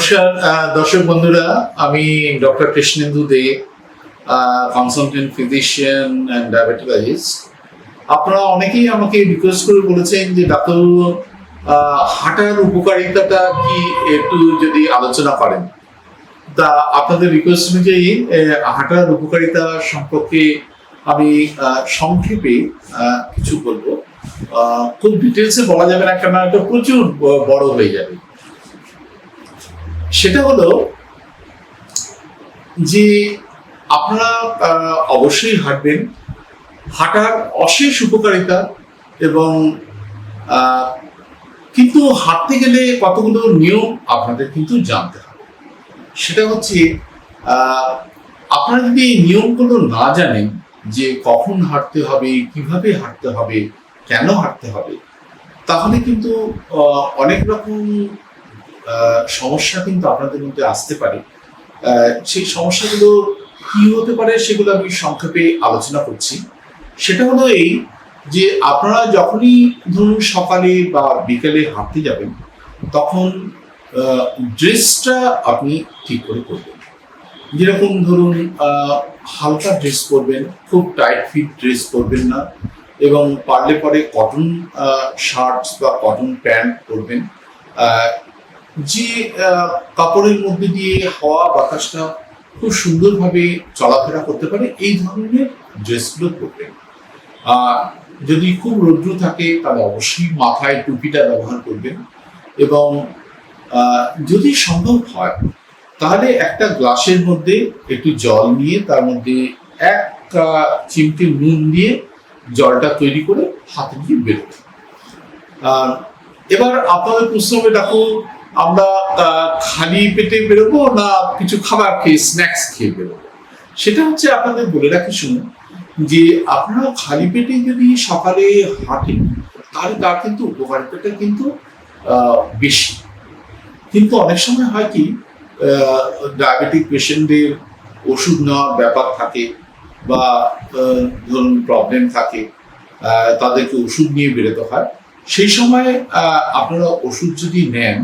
নমস্কার দর্শক বন্ধুরা, আমি doctor Krishnendu De consultant physician and diabetologist আপনারা অনেকেই আমাকে রিকোয়েস্ট করে বলেছেন যে, ডাক্তার হাঁটার উপকারিতাটা কি একটু যদি আলোচনা করেন? তা আপনাদের রিকোয়েস্ট অনুযায়ী হাঁটার উপকারিতা সম্পর্কে আমি সংক্ষেপে কিছু বলব। খুব ডিটেলসে বলা যাবে না কেন এটা প্রচুর বড় হয়ে যাবে। সেটা হলো যে আপনারা অবশ্যই হাঁটবেন। হাঁটার অশেষ উপকারিতা এবং কিন্তু হাঁটতে গেলে কতগুলো নিয়ম আপনাদের কিন্তু জানতে হবে। সেটা হচ্ছে আপনারা যদি এই নিয়মগুলো না জানেন যে কখন হাঁটতে হবে, কীভাবে হাঁটতে হবে, কেন হাঁটতে হবে, তাহলে কিন্তু অনেক রকম সমস্যা কিন্তু আপনাদের মধ্যে আসতে পারে। সেই সমস্যাগুলো কি হতে পারে সেগুলো আমি সংক্ষেপে আলোচনা করছি। সেটা হলো এই যে আপনারা যখনই ধরুন সকালে বা বিকেলে হাঁটতে যাবেন, তখন ড্রেসটা আপনি ঠিক করে করবেন যেরকম ধরুন হালকা ড্রেস পরবেন, খুব টাইট ফিট ড্রেস পরবেন না এবং পারলে পরে কটন শার্টস বা কটন প্যান্ট পরবেন। যে কাপড়ের মধ্যে দিয়ে হাওয়া বাতাসটা খুব সুন্দরভাবে চলাফেরা করতে পারে এই ধরনের ড্রেসগুলো পরবেন আর যদি খুব রৌদ্র থাকে তাহলে অবশ্যই মাথায় টুপিটা ব্যবহার করবেন। এবং যদি সম্ভব হয় তাহলে একটা গ্লাসের মধ্যে একটু জল নিয়ে তার মধ্যে এক চিমটি নুন দিয়ে জলটা তৈরি করে হাতে দিয়ে আহ, এবার আপনাদের প্রশ্ন হবে দেখো আমরা খালি পেটে বেরোবো না কিছু খাবার খেয়ে স্ন্যাক্স খেয়ে বেরোবো? সেটা হচ্ছে আপনাদের বলে রাখি শুনুন, যে আপনারা খালি পেটে যদি সকালে হাঁটেন, তাহলে তার কিন্তু উপকারিতাটা কিন্তু বেশি। কিন্তু অনেক সময় হয় কি ডায়াবেটিক পেশেন্টদের ওষুধ নেওয়ার ব্যাপার থাকে বা ধরুন প্রবলেম থাকে তাদেরকে ওষুধ নিয়ে বেরোতে হয়। সেই সময় আপনারা ওষুধ যদি নেন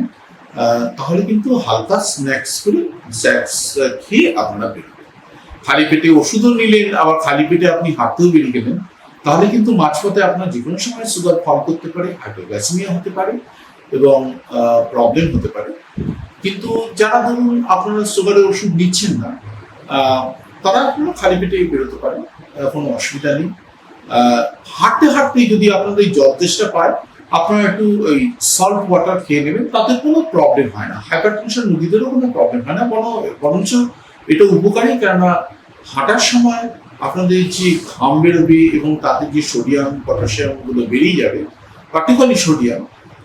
তাহলে কিন্তু হালকা স্ন্যাক্স করে স্ন্যাক্স খেয়ে আপনারা বেরোবেন খালি পেটে ওষুধও নিলেন, আবার খালি পেটে আপনি হাঁটতেও বেরিয়ে গেলেন, তাহলে কিন্তু মাঝপথে আপনার যে কোনো সময় সুগার ফল করতে পারে হাইপোগ্লাসিমিয়া হতে পারে এবং প্রবলেম হতে পারে। কিন্তু যারা ধরুন আপনারা সুগারের ওষুধ নিচ্ছেন না তারা আপনারা খালি পেটেই বেরোতে পারেন কোনো অসুবিধা নেই। হাঁটতে হাঁটতে যদি আপনাদের এই জল তেষ্টা পায় আপনারা একটু ওই সল্ট ওয়াটার খেয়ে নেবেন, তাতে কোনো প্রবলেম হয় না। হাইপার টেনশন রোগীদেরও কোনো প্রবলেম হয় না, বরং বরঞ্চ এটা উপকারী, কেননা হাঁটার সময় আপনাদের যে ঘাম বেরোবে এবং তাতে যে সোডিয়াম পটাশিয়ামগুলো বেরিয়ে যাবে পার্টিকুলারলি সোডিয়াম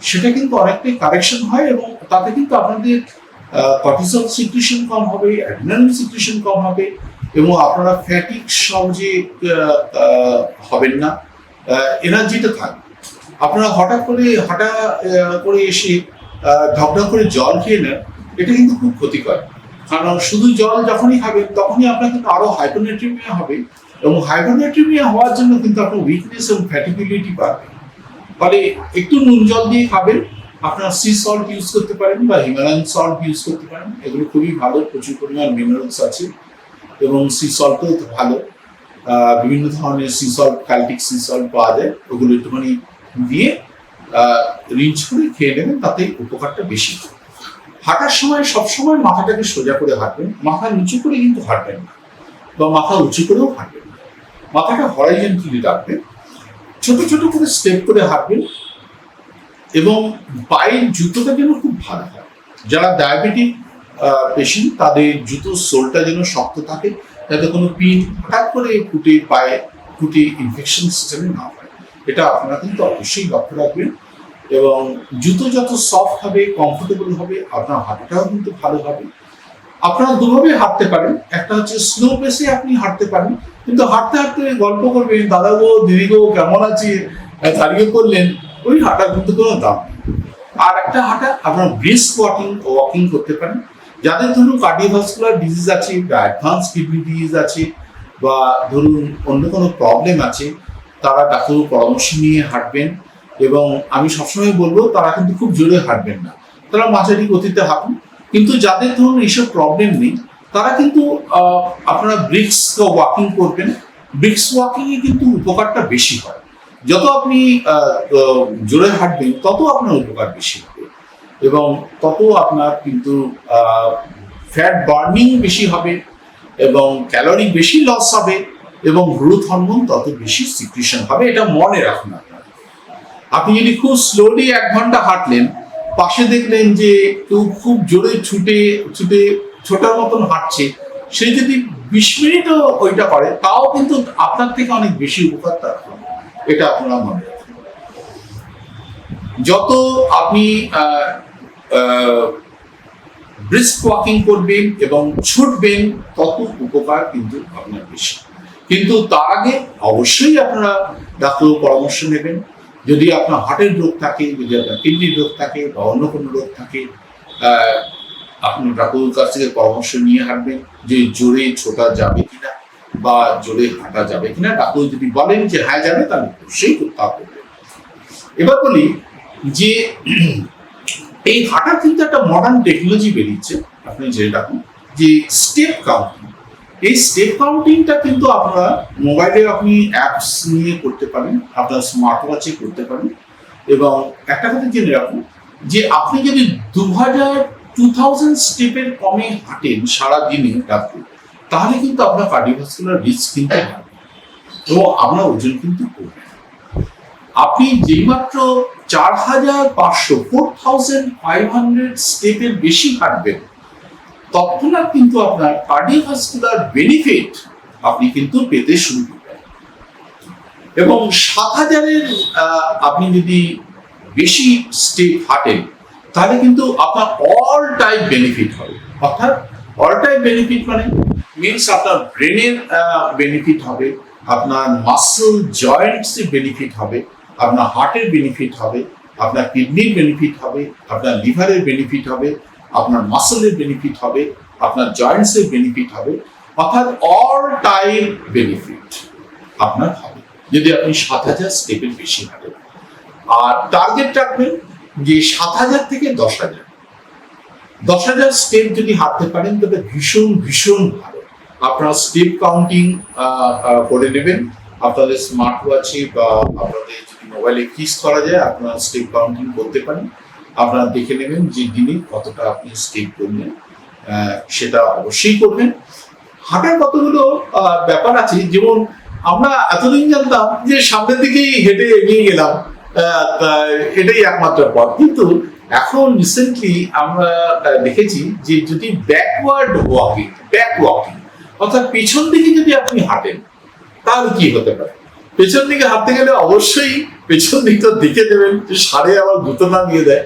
সেটা কিন্তু অনেকটাই কারেকশন হয় এবং তাতে কিন্তু আপনাদের কর্টিসল সিক্রেশন কম হবে অ্যাড্রিনালিন সিক্রেশন কম হবে এবং আপনারা ফ্যাটিক সহজে হবেন না। এনার্জিটা থাকবে আপনারা হঠাৎ করে হঠাৎ করে এসে ঢকঢক করে জল খেয়ে নেন, এটা কিন্তু খুব ক্ষতিকর। কারণ শুধু জল যখনই খাবেন, তখনই আপনার কিন্তু আরও হাইপোনেট্রিমিয়া হবে এবং হাইপোনেট্রিমিয়া হওয়ার জন্য কিন্তু আপনার উইকনেস এবং ফ্যাটিবিলিটি বাড়বে। ফলে একটু নুন জল দিয়ে খাবেন, আপনার সি সল্ট ইউজ করতে পারেন বা হিমালয়ান সল্ট ইউজ করতে পারেন। এগুলো খুবই ভালো, প্রচুর পরিমাণ মিনারেলস আছে এবং সি সল্টও ভালো। বিভিন্ন ধরনের sea salt Celtic sea salt পাওয়া যায়। ওগুলো একটুখানি দিয়ে রিঞ্চ করে খেয়ে নেবেন তাতে উপকারটা বেশি। হাঁটার সময় সবসময় মাথাটাকে সোজা করে হাঁটবেন, মাথা নিচু করে কিন্তু হাঁটবেন না, বা মাথা উঁচু করেও হাঁটবেন না। মাথাটা হরাইজেন্টালি রাখবেন, ছোট ছোট করে স্টেপ করে হাঁটবেন, এবং পায়ের জুতোটা যেন খুব ভালো হয়। যারা ডায়াবেটিক পেশেন্ট তাদের জুতোর সোলটা যেন শক্ত থাকে, যাতে কোনো পিন হঠাৎ করে ফুটে পায়ে, ফুটে ইনফেকশন সিস্টেমে না হয় এটা আপনারা কিন্তু অবশ্যই লক্ষ্য রাখবেন এবং জুতো যত সফট হবে কমফোর্টেবল হবে আপনার হাঁটাটাও কিন্তু ভালো হবে। আপনারা দুভাবে হাঁটতে পারেন। একটা হচ্ছে স্লো পেসে আপনি হাঁটতে পারেন। কিন্তু হাঁটতে হাঁটতে গল্প করবেন দাদা গো দিদি গো কেমন আছে? আহ, দাঁড়িয়ে করলেন ওই হাঁটার কিন্তু কোনো দাম আর একটা হাঁটা আপনারা ব্রিস্ক ওয়াকিং ওয়াকিং করতে পারেন। যাদের ধরুন কার্ডিওভাস্কুলার ডিজিজ আছে বা অ্যাডভান্স কিডনি ডিজিজ আছে বা ধরুন অন্য কোনো প্রবলেম আছে তারা ডাক্তারের পরামর্শ নিয়ে হাঁটবেন এবং আমি সবসময় বলব, তারা কিন্তু খুব জোরে হাঁটবেন না। তারা মাঝারি গতিতে হাঁটুন। কিন্তু যাদের ধরুন এইসব প্রবলেম নেই, তারা কিন্তু আপনারা ব্রিক্স ওয়াকিং করবেন। ব্রিক্স ওয়াকিং এ কিন্তু উপকারটা বেশি হয়। যত আপনি জোরে হাঁটবেন, তত আপনার উপকার বেশি হবে। এবং তত আপনার কিন্তু ফ্যাট বার্নিং বেশি হবে এবং ক্যালোরি বেশি লস হবে। এবং গ্রোথ হরমোন তত বেশি সিক্রিশন হবে এটা মনে রাখুন আপনারা। আপনি যদি খুব স্লোলি এক ঘণ্টা হাঁটলেন, পাশে দেখলেন যে কেউ খুব জোরে ছুটে ছুটে ছোটার মতন হাঁটছে, সে যদি বিশ মিনিটও ওইটা করে, তাও কিন্তু আপনার থেকে অনেক বেশি উপকার তার এটা আপনারা মনে রাখবেন যত আপনি ব্রিস্ক ওয়াকিং করবেন এবং ছুটবেন, তত উপকার কিন্তু আপনার বেশি। কিন্তু তার আগে অবশ্যই আপনারা ডাক্তার পরামর্শ নেবেন। যদি আপনার হার্টের রোগ থাকে যদি আপনার কিডনির রোগ থাকে বা অন্য কোনো রোগ থাকে আহ, আপনি ডাক্তারের কাছ থেকে পরামর্শ নিয়ে হাঁটবেন যে জোরে ছোটা যাবে কিনা বা জোরে হাঁটা যাবে কিনা। ডাক্তার যদি বলেন যে হ্যাঁ যাবে তাহলে অবশ্যই তা করবেন এবার বলি যে এই হাঁটার কিন্তু একটা মডার্ন টেকনোলজি বেরিয়েছে। আপনি জেনে রাখুন যে স্টেপ কাউন্টিং এই স্টেপ কাউন্টিংটা কিন্তু আপনারা মোবাইলে আপনি অ্যাপস নিয়ে করতে পারেন, আপনার স্মার্ট ওয়াচে করতে পারেন। এবং একটা কথা জেনে রাখুন যে আপনি যদি দু হাজার টু থাউজেন্ড স্টেপের কমে হাঁটেন সারা দিনে রাত্রে, তাহলে কিন্তু আপনার কার্ডিওভাস্কুলার রিস্ক কিন্তু বাড়বে এবং আপনার ওজন কিন্তু কমবে। আপনি যেইমাত্র চার হাজার পাঁচশো ফোর থাউজেন্ড ফাইভ হান্ড্রেড স্টেপের বেশি হাঁটবেন তৎক্ষণাৎ কিন্তু আপনার কার্ডিওভাস্কুলার বেনিফিট আপনি কিন্তু পেতে শুরু করবেন। এবং সাত হাজারের আপনি যদি বেশি স্টেপ হাঁটেন, তাহলে কিন্তু আপনার অল টাইপ বেনিফিট হবে। অর্থাৎ অল টাইপ বেনিফিট মানে মিনস আপনার ব্রেনের বেনিফিট হবে, আপনার মাসল জয়েন্টস এর বেনিফিট হবে, আপনার হার্টের বেনিফিট হবে, আপনার কিডনির বেনিফিট হবে, আপনার লিভারের বেনিফিট হবে আপনার মাসলের বেনিফিট হবে, আপনার জয়েন্টস এর বেনিফিট হবে, অর্থাৎ অল টাইম বেনিফিট আপনার হবে। যদি আপনি সাত হাজার স্টেপের বেশি হাঁটেন আর টার্গেট রাখবেন যে সাত হাজার থেকে দশ হাজার। দশ হাজার স্টেপ যদি হাঁটতে পারেন, তবে ভীষণ ভীষণ ভালো। আপনারা স্টেপ কাউন্টিং করে নেবেন। আপনাদের স্মার্ট ওয়াচে বা আপনাদের যদি মোবাইলে কিস করা যায়, আপনারা স্টেপ কাউন্টিং করতে পারেন। আপনারা দেখে নেবেন যে দিনে কতটা আপনি স্টেপ করলেন। আহ, সেটা অবশ্যই করবেন। হাঁটার কতগুলো ব্যাপার আছে যেমন আমরা এতদিন জানতাম যে সামনের দিকেই হেঁটে এগিয়ে গেলাম এটাই একমাত্র পথ। কিন্তু এখন রিসেন্টলি আমরা দেখেছি যে যদি ব্যাকওয়ার্ড ওয়াকিং ব্যাক ওয়াকিং অর্থাৎ পেছন দিকে যদি আপনি হাঁটেন তাহলে কি হতে পারে? পেছন দিকে হাঁটতে গেলে অবশ্যই পেছন দিকটা দেখে দেবেন যে সারে আবার জুতো না দিয়ে দেয়।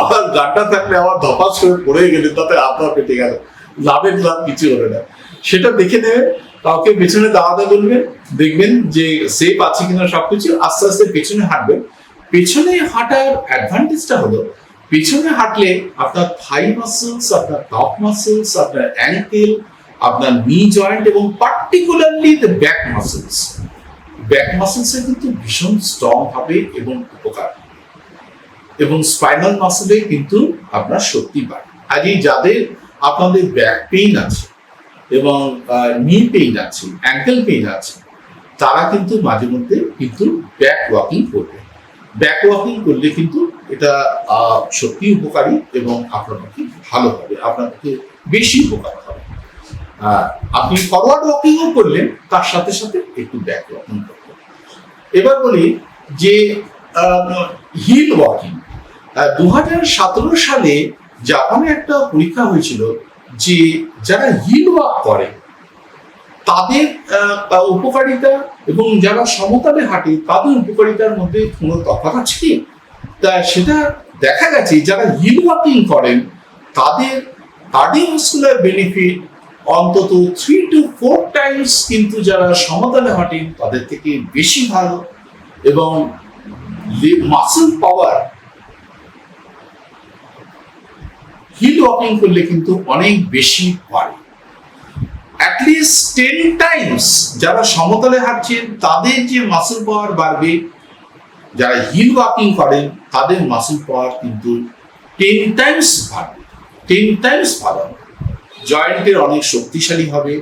আবার গানটা থাকলে আবার ধপাস করে পড়ে গেলে তাতে আপনার পেটে গেল। লাভের লাভ কিছু হবে না। সেটা দেখে নেবে, কাউকে পেছনে দাঁড়াতে বলবেন দেখবেন যে সেফ আছে কিনা সবকিছু আস্তে আস্তে পেছনে হাঁটবে। পেছনে হাঁটার অ্যাডভান্টেজটা হলো, পেছনে হাঁটলে আপনার থাই মাসেলস আপনার টপ মাসেলস আপনার অ্যাঙ্কেল আপনার নি জয়েন্ট এবং particularly the back muscles back মাসেলসে কিন্তু ভীষণ স্ট্রং হবে এবং উপকার। এবং স্পাইনাল মাসেলে কিন্তু আপনার শক্তি বাড়ে। এই যাদের আপনাদের ব্যাক পেইন আছে এবং নি পেইন আছে অ্যাঙ্কেল পেইন আছে, তারা কিন্তু মাঝে মধ্যে কিন্তু ব্যাক ওয়াকিং করবে। ব্যাক ওয়াকিং করলে কিন্তু এটা সত্যি উপকারী এবং আপনার ভালো হবে আপনার বেশি উপকার হবে। আপনি ফরওয়ার্ড ওয়াকিংও করলেন, তার সাথে সাথে একটু ব্যাক ওয়াকিং করবেন এবার বলি যে হিল ওয়াকিং দু হাজার সতেরো সালে জাপানে একটা পরীক্ষা হয়েছিল যে যারা হিল ওয়াক করে, তাদের উপকারিতা এবং যারা সমতলে হাঁটে, তাদের উপকারিতার মধ্যে কোনো তফাৎ আছে কি? তা সেটা দেখা গেছে, যারা হিল ওয়াকিং করেন, তাদের কার্ডিওভাস্কুলার বেনিফিট অন্তত থ্রি টু ফোর টাইমস কিন্তু যারা সমতলে হাঁটেন তাদের থেকে বেশি ভালো এবং মাসেল পাওয়ার হিল ওয়াকিং করলে কিন্তু অনেক বেশি বাড়ে অ্যাটলিস্ট টেন টাইমস যারা সমতলে হাঁটছেন, তাদের যে মাসেল পাওয়ার বাড়বে, যারা হিল ওয়াকিং করেন, তাদের মাসেল পাওয়ার কিন্তু টেন টাইমস বাড়বে। টেন টাইমস ভালো জয়েন্টের অনেক শক্তিশালী হবে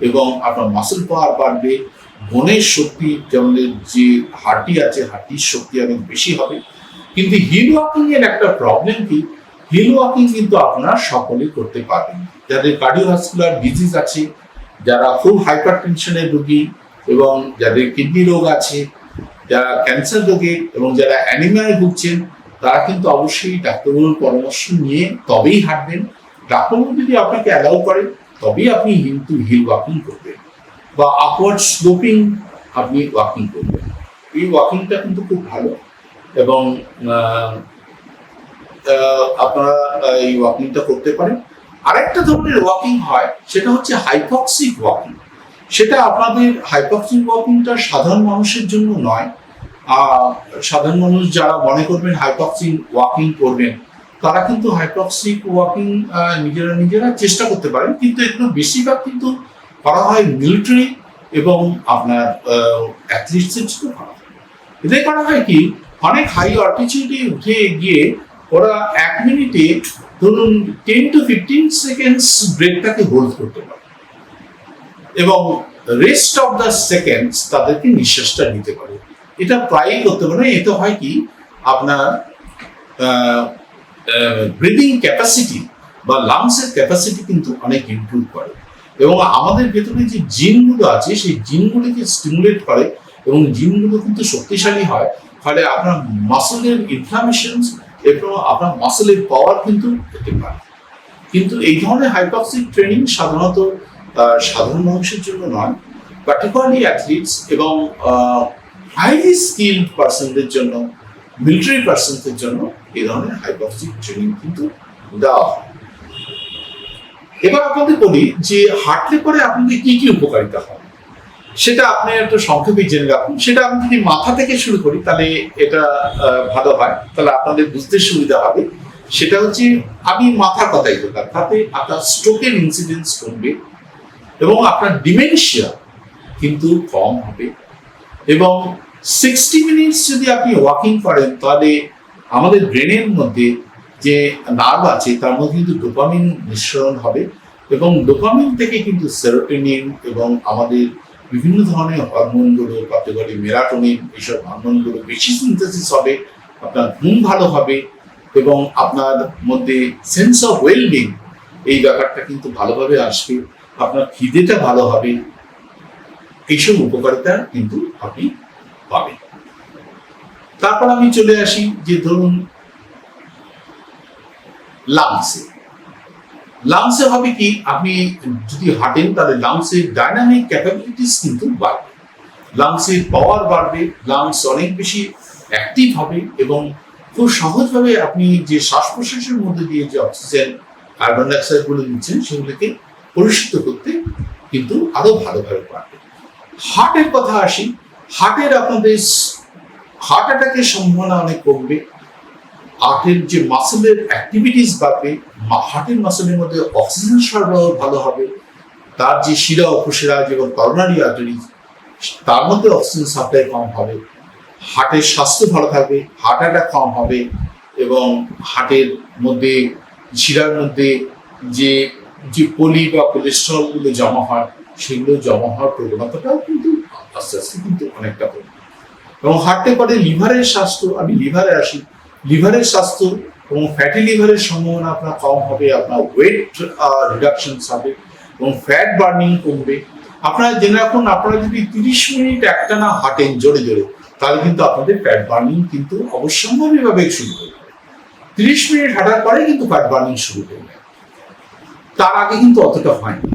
এবং আপনার মাসল পাওয়ার বাড়বে। মনের শক্তি, যেমন যে হাড্ডি আছে হাড্ডির শক্তি অনেক বেশি হবে। কিন্তু হিল ওয়াকিং এর একটা প্রবলেম কি? হিল ওয়াকিং কিন্তু আপনারা সকলেই করতে পারবেন। যাদের কার্ডিওভাস্কুলার ডিজিজ আছে, যারা খুব হাইপার টেনশনের রোগী এবং যাদের কিডনি রোগ আছে, যারা ক্যান্সার রোগে এবং যারা অ্যানিমিয়ায় ভুগছেন, তারা কিন্তু অবশ্যই ডাক্তারবাবুর পরামর্শ নিয়ে তবেই হাঁটবেন। ডাক্তারবাবু যদি আপনাকে অ্যালাউ করে তবেই আপনি কিন্তু হিল ওয়াকিং করবেন বা আপওয়ার্ড স্লোপিং আপনি ওয়াকিং করবেন। এই ওয়াকিংটা কিন্তু খুব ভালো এবং আপনারা এই ওয়াকিংটা করতে পারেন। আরেকটা ধরনের ওয়াকিং হয়, সেটা হচ্ছে হাইপক্সিক ওয়াকিং সেটা আপনাদের হাইপক্সিক ওয়াকিংটা সাধারণ মানুষের জন্য নয়। সাধারণ মানুষ যারা মনে করবেন হাইপক্সিক ওয়াকিং করবেন, তারা কিন্তু হাইপক্সিক ওয়াকিং নিজেরা নিজেরা চেষ্টা করতে পারেন। কিন্তু এগুলো বেশিরভাগ কিন্তু করা হয় মিলিটারি এবং আপনার অ্যাথলিটসের জন্য করা হয়। এতে করা হয় কি, অনেক হাই অল্টিচিউডে উঠে গিয়ে ওরা এক মিনিটে ধরুন টেন টু ফিফটিন সেকেন্ডস ব্রেকটাকে হোল্ড করতে পারে। এবং রেস্ট অফ দ্য সেকেন্ডস তাদেরকে নিঃশ্বাসটা নিতে পারে। এটা প্রায়ই করতে পারে। এতে হয় কি? আপনার ব্রিদিং ক্যাপাসিটি বা লাংসের ক্যাপাসিটি কিন্তু অনেক ইমপ্রুভ করে। এবং আমাদের ভেতরে যে জিনগুলো আছে, সেই জিনগুলোকে স্টিমুলেট করে এবং জিনগুলো কিন্তু শক্তিশালী হয়। ফলে আপনার মাসলের ইনফ্লামেশন এবং আপনার মাসলের পাওয়ার কিন্তু হতে পারে। কিন্তু এই ধরনের হাইপক্সিক ট্রেনিং সাধারণত সাধারণ মানুষের জন্য নয় পার্টিকুলারলি অ্যাথলিটস এবং হাইলি স্কিল্ড পার্সনদের জন্য মিলিটারি পার্সনদের জন্য এই ধরনের হাইপক্সিক ট্রেনিং কিন্তু দেওয়া হয়। এবার আপনাদের বলি যে হাঁটলে পরে আপনাদের কি কি উপকারিতা হয়? সেটা আপনি একটু সংক্ষেপে জেনে রাখুন। সেটা আমি যদি মাথা থেকে শুরু করি, তাহলে এটা ভালো হয়। তাহলে আপনাদের বুঝতে সুবিধা হবে। সেটা হচ্ছে, আমি মাথার কথাই বললাম, তাতে আপনার স্ট্রোকের ইনসিডেন্স কমবে এবং আপনার ডিমেনশিয়া কিন্তু কম হবে। এবং সিক্সটি মিনিটস যদি আপনি ওয়াকিং করেন, তাহলে আমাদের ব্রেনের মধ্যে যে নার্ভ আছে, তার মধ্যে কিন্তু ডোপামিন নিঃসরণ হবে এবং ডোপামিন থেকে কিন্তু সেরোটোনিন এবং আমাদের বিভিন্ন ধরনের হরমোনগুলো কার্যকরী মেলাটোনিন এইসব হরমোনগুলো বেশি সিনথেসিস হবে, আপনার ঘুম ভালো হবে এবং আপনার মধ্যে সেন্স অফ ওয়েলবিং এই ব্যাপারটা কিন্তু ভালোভাবে আসবে, আপনার খিদেটা ভালো হবে, এইসব উপকারিতা কিন্তু আপনি পাবেন। তারপর আমি চলে আসি যে ধরুন লাংসে লাংসে হবে কি, আপনি যদি হাঁটেন, তাহলে লাংসের ডাইনামিক ক্যাপাবিলিটিস কিন্তু বাড়বে। লাংসের পাওয়ার বাড়বে লাংস অনেক বেশি অ্যাক্টিভ হবে এবং খুব সহজভাবে আপনি যে শ্বাস প্রশ্বাসের মধ্যে দিয়ে যে অক্সিজেন কার্বন ডাইঅক্সাইডগুলো নিচ্ছেন সেগুলোকে পরিশুদ্ধ করতে কিন্তু আরও ভালোভাবে পারবে। হার্টের কথা আসি, হার্টের আপনাদের হার্ট অ্যাটাকের সম্ভাবনা অনেক কমবে। হার্টের যে মাসেলের অ্যাক্টিভিটিস বাড়বে হার্টের মাসেলের মধ্যে অক্সিজেন সরবরাহ ভালো হবে। তার যে শিরা উপশিরা যেমন করোনারি আর্টারিজ তার মধ্যে অক্সিজেন সাপ্লাই কম হবে। হার্টের স্বাস্থ্য ভালো থাকবে হার্ট অ্যাটাক কম হবে এবং হার্টের মধ্যে, শিরার মধ্যে যে যে পলি বা কোলেস্ট্রলগুলো জমা হয়, সেগুলো জমা হওয়ার প্রবণতাটাও কিন্তু আস্তে আস্তে কিন্তু অনেকটা কমবে। এবং হার্টে পরে লিভারের স্বাস্থ্য, আমি লিভারে আসি লিভারের স্বাস্থ্য এবং ফ্যাটি লিভারের সম্ভাবনা আপনার কম হবে, আপনার ওয়েট রিডাকশন হবে এবং ফ্যাট বার্নিং কমবে। আপনারা জেনে রাখুন, আপনারা যদি তিরিশ মিনিট একটানা হাঁটেন জোরে জোরে, তাহলে কিন্তু আপনাদের ফ্যাট বার্নিং কিন্তু অবশ্যম্ভাবীভাবে শুরু হয়ে যাবে। তিরিশ মিনিট হাঁটার পরে কিন্তু ফ্যাট বার্নিং শুরু হয়ে যাবে। তার আগে কিন্তু অতটা হয়নি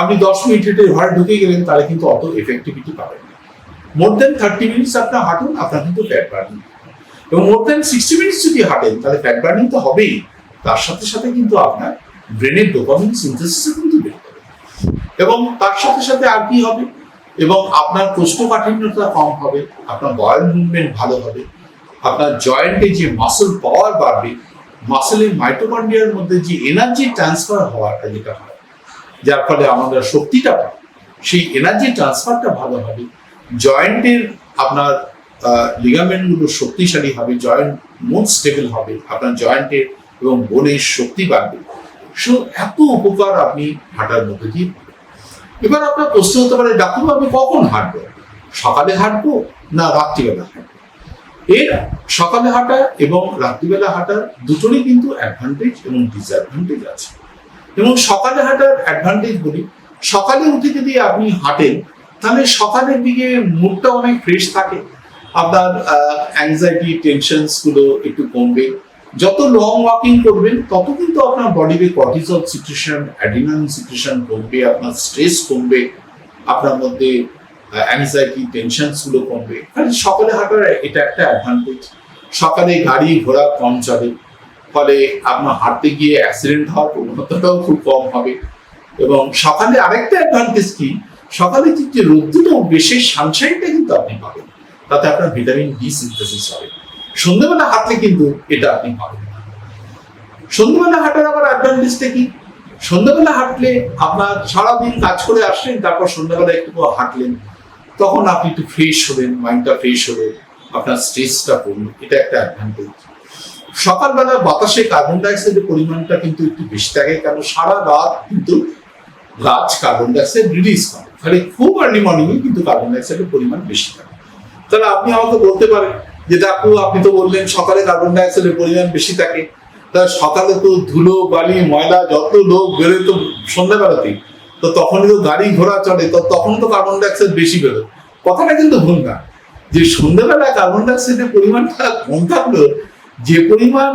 আপনি দশ মিনিট হেঁটে ঘরে ঢুকে গেলেন, তাহলে কিন্তু অত এফেক্টিভিটি পাবেন মোর দেন থার্টি মিনিটস আপনার হাঁটুন, আপনার কিন্তু ফ্যাট বার্নিং এবং মোর দেন সিক্সটি মিনিটস যদি হাঁটেন, তাহলে ফ্যাট বার্নিং তো হবেই। তার সাথে সাথে কিন্তু আপনার ব্রেনের ডোপামিন সিনথেসিসও কিন্তু বেড়ে যাবে। এবং তার সাথে সাথে আর কি হবে? এবং আপনার কোষ্ঠকাঠিন্যতা কম হবে, আপনার বয়েল মুভমেন্ট ভালো হবে, আপনার জয়েন্টে যে মাসল পাওয়ার বাড়বে মাসেলের মাইটোকন্ড্রিয়ার মধ্যে যে এনার্জি ট্রান্সফার হওয়াটা যেটা হয়, যার ফলে আমাদের শক্তিটা সেই এনার্জি ট্রান্সফারটা ভালো হবে। জয়েন্টের আপনার লিগামেন্টগুলো শক্তিশালী হবে, জয়েন্ট মোড স্টেবল হবে আপনার জয়েন্টের এবং বোনের শক্তি বাড়বে। সো এত উপকার আপনি হাঁটার মধ্যে দিয়ে এবার আপনার প্রশ্ন হতে পারে, ডাক্তারবাবু আমি কখন হাঁটবো সকালে হাঁটবো না রাত্রিবেলা হাঁটবো? এর সকালে হাঁটা এবং রাত্রিবেলা হাঁটার দুটোরই কিন্তু অ্যাডভান্টেজ এবং ডিসঅ্যাডভান্টেজ আছে। এবং সকালে হাঁটার অ্যাডভান্টেজ বলি, সকালে উঠে যদি আপনি হাঁটেন, তাহলে সকালের দিকে মুডটা অনেক ফ্রেশ থাকে আপনার অ্যাংজাইটি টেনশনসগুলো একটু কমবে। যত লং ওয়াকিং করবেন, তত কিন্তু আপনার বডিতে কর্টিসল সিচুয়েশন অ্যাডিনাল সিচুয়েশন কমবে, আপনার স্ট্রেস কমবে, আপনার মধ্যে অ্যাংজাইটি টেনশনসগুলো কমবে। কারণ সকালে হাঁটার এটা একটা অ্যাডভান্টেজ সকালে গাড়ি ঘোড়া কম চলে। ফলে আপনার হাঁটতে গিয়ে অ্যাক্সিডেন্ট হওয়ার প্রবণতাটাও খুব কম হবে। এবং সকালে আরেকটা অ্যাডভান্টেজ কি? সকালে যে রোদ্দুর বেশি সানশাইনটা কিন্তু আপনি পাবেন। তাতে আপনার ভিটামিন ডি সিনথেসিস হবে। সন্ধ্যেবেলা হাঁটলে কিন্তু এটা আপনি পাবেন। সন্ধ্যেবেলা হাঁটার আবার অ্যাডভান্টেজটা কি? সন্ধ্যাবেলা হাঁটলে আপনার সারাদিন কাজ করে আসলেন, তারপর সন্ধ্যাবেলা একটু হাঁটলেন, তখন আপনি একটু ফ্রেশ হলেন মাইন্ডটা ফ্রেশ হলো, আপনার স্ট্রেসটা কমলো। এটা একটা অ্যাডভান্টেজ সকালবেলা বাতাসে কার্বন ডাইঅক্সাইডের পরিমাণটা কিন্তু একটু বেশি থাকে, কারণ সারা রাত কিন্তু গাছ কার্বন ডাইঅক্সাইড রিলিজ করে। ফলে খুব আর্লি মর্নিং কিন্তু কার্বন ডাইঅক্সাইডের পরিমাণ বেশি থাকে। তাহলে আপনি আমাকে বলতে পারেন যে ডাক্তার আপনি তো বললেন সকালে কার্বন ডাইঅক্সাইডের পরিমাণ বেশি থাকে। তা সকালে তো ধুলো, বালি, ময়লা, যত লোক বেরোয় তো সন্ধ্যাবেলাতেই, তো তখনই তো গাড়ি ঘোড়া চলে তো তখন তো কার্বন ডাইঅক্সাইড বেশি বেরোয়। কথাটা কিন্তু ভুল না। যে সন্ধ্যাবেলা কার্বন ডাইঅক্সাইডের পরিমাণটা কম থাকলেও যে পরিমাণ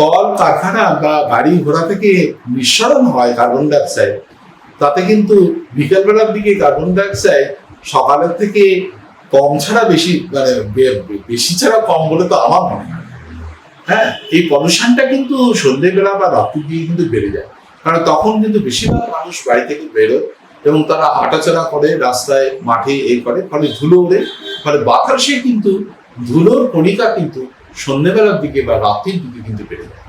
কল, কারখানা বা গাড়ি ঘোড়া থেকে নিঃসরণ হয় কার্বন ডাইঅক্সাইড, তাতে কিন্তু বিকেলবেলার দিকে কার্বন ডাইঅক্সাইড সকালের থেকে কম ছাড়া বেশি মানে বেশি ছাড়া কম বলে তো আমার মনে হয়। হ্যাঁ এই পলিউশনটা কিন্তু সন্ধ্যেবেলা বা রাত্রির দিকে কিন্তু বেড়ে যায়। কারণ তখন কিন্তু বেশিরভাগ মানুষ বাড়ি থেকে বেরোয় এবং তারা হাঁটাচলা করে, রাস্তায়, মাঠে এই করে, ফলে ধুলো ওড়ে, ফলে বাতাসে কিন্তু ধুলোর কণিকা কিন্তু সন্ধ্যেবেলার দিকে বা রাত্রির দিকে কিন্তু বেড়ে যায়।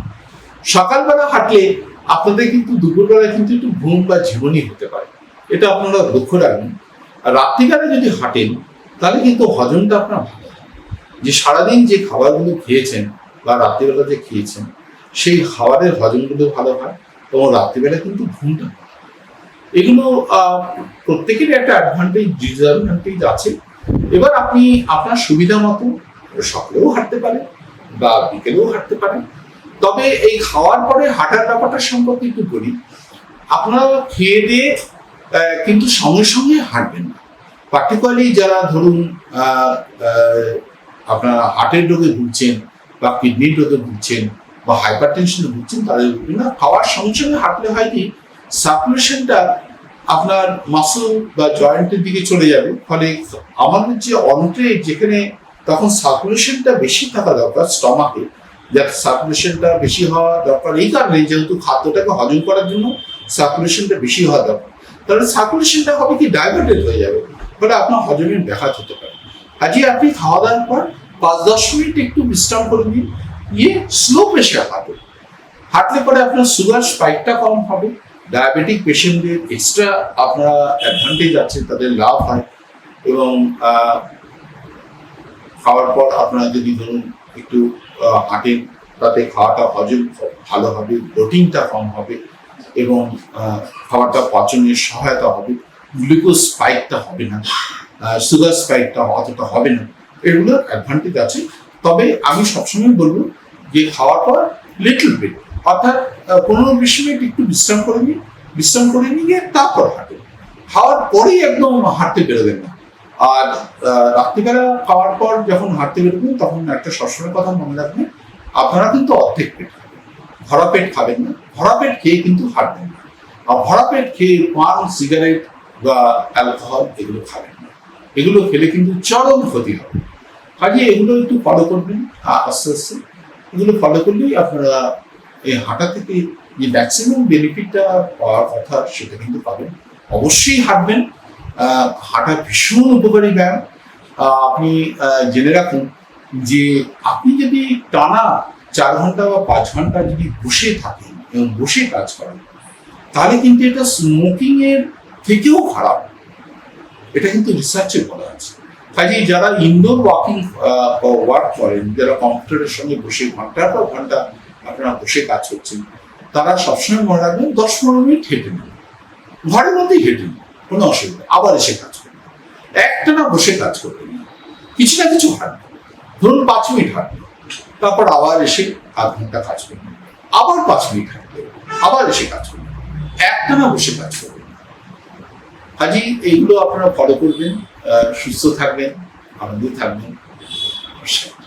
সকালবেলা হাঁটলে আপনাদের কিন্তু দুপুরবেলায় কিন্তু একটু ঘুম বা জীবনী হতে পারে। এটা আপনারা লক্ষ্য রাখবেন। আর রাত্রিবেলা যদি হাঁটেন তাহলে কিন্তু হজমটা আপনার ভালো। যে সারাদিন যে খাবারগুলো খেয়েছেন বা রাত্রিবেলা যে খেয়েছেন, সেই খাবারের হজমগুলো ভালো হয় এবং রাত্রিবেলা কিন্তু ঘুমটা এগুলো প্রত্যেকেরই একটা অ্যাডভান্টেজ ডিসঅ্যাডভান্টেজ আছে। এবার আপনি আপনার সুবিধা মতো সকালেও হাঁটতে পারেন বা বিকেলেও হাঁটতে পারেন। তবে এই খাওয়ার পরে হাঁটার ব্যাপারটা সম্পর্কে একটু বলি। আপনারা খেয়ে দিয়ে কিন্তু সঙ্গে সঙ্গে হাঁটবেন না। পার্টিকুলারলি যারা ধরুন আপনারা হার্টের রোগে ভুগছেন বা কিডনির রোগে ভুগছেন বা হাইপার টেনশনে ভুগছেন, তাদের না খাওয়ার সঙ্গে সঙ্গে হাঁটলে হয় কি সার্কুলেশনটা আপনার মাসল বা জয়েন্টের দিকে চলে যাবে। ফলে আমাদের যে অন্ত্রে যেখানে তখন সার্কুলেশনটা বেশি থাকা দরকার স্টমাকে যাতে সার্কুলেশনটা বেশি হওয়া দরকার, এই কারণে যেহেতু খাদ্যটাকে হজম করার জন্য সার্কুলেশনটা বেশি হওয়া দরকার। তাহলে সার্কুলেশনটা হবে কি ডায়াবেটেড হয়ে যাবে? ফলে আপনার হজমের ব্যাঘাত হতে পারে। আজকে আপনি খাওয়া দাওয়ার পর পাঁচ দশ মিনিট একটু বিশ্রাম করে নিন, গিয়ে স্লো প্রেশার হাঁটুন। হাঁটলে পরে আপনার সুগার স্পাইকটা কম হবে ডায়াবেটিক পেশেন্টদের এক্সট্রা আপনারা অ্যাডভান্টেজ আছে, তাদের লাভ হয় এবং খাওয়ার পর আপনারা যদি ধরুন একটু হাঁটেন, তাতে খাওয়াটা হজম ভালো হবে প্রোটিনটা কম হবে এবং খাবারটা পচনের সহায়তা হবে। গ্লুকোজ স্পাইকটা হবে না সুগার স্পাইকটা অতটা হবে না। এগুলো অ্যাডভান্টেজ আছে। তবে আমি সবসময় বলব যে খাওয়ার পর লিটল বিট অর্থাৎ পনেরো বিশ মিনিট একটু বিশ্রাম করে নিন, বিশ্রাম করে নিয়ে তারপর হাঁটেন। খাওয়ার পরেই একদম হাঁটতে বেরোবেন না। আর রাত্রিবেলা খাওয়ার পর যখন হাঁটতে বেরোবেন, তখন একটা সবসময় কথা মনে রাখবেন, আপনারা কিন্তু অর্ধেক পেট ভরা পেট খাবেন না। ভরা পেট খেয়ে কিন্তু হাঁটবেন না। আর ভরা পেট খেয়ে পান, সিগারেট বা অ্যালকোহল, এগুলো খাবেন না। এগুলো খেলে কিন্তু চরম ক্ষতি হবে। কাজে এগুলো একটু ফলো করবেন আস্তে আস্তে। এগুলো ফলো করলেই আপনারা এই হাঁটা থেকে যে ম্যাক্সিমাম বেনিফিটটা পাওয়ার কথা সেটা কিন্তু পাবেন। অবশ্যই হাঁটবেন। হাঁটা ভীষণ উপকারী ব্যায়াম। আপনি জেনে রাখুন যে আপনি যদি টানা চার ঘণ্টা বা পাঁচ ঘণ্টা যদি বসে থাকেন এবং বসে কাজ করেন, তাহলে কিন্তু এটা স্মোকিং এর থেকেও খারাপ। এটা কিন্তু রিসার্চে বলা আছে। কাজেই যারা ইনডোর ওয়াকিং ওয়ার্ক করেন, যারা কম্পিউটারের সঙ্গে বসে ঘণ্টার পর ঘণ্টা আপনারা বসে কাজ করছেন, তারা সবসময় মনে রাখবেন দশ পনেরো মিনিট হেঁটে নেন। ঘরের মধ্যেই হেঁটে নিন, কোনো অসুবিধা আবার এসে কাজ করবেন। একটা না বসে কাজ করবেন। কিছু না কিছু হাঁটবেন। ধরুন পাঁচ মিনিট হাঁটবেন। তারপর আবার এসে আধ ঘণ্টা কাজ করবেন। আবার পাঁচ মিনিট হাঁটবেন। আবার এসে কাজ করবেন। একটা না বসে কাজ করবেন। কাজেই এইগুলো আপনারা ফলো করবেন সুস্থ থাকবেন আনন্দে থাকবেন। নমস্কার।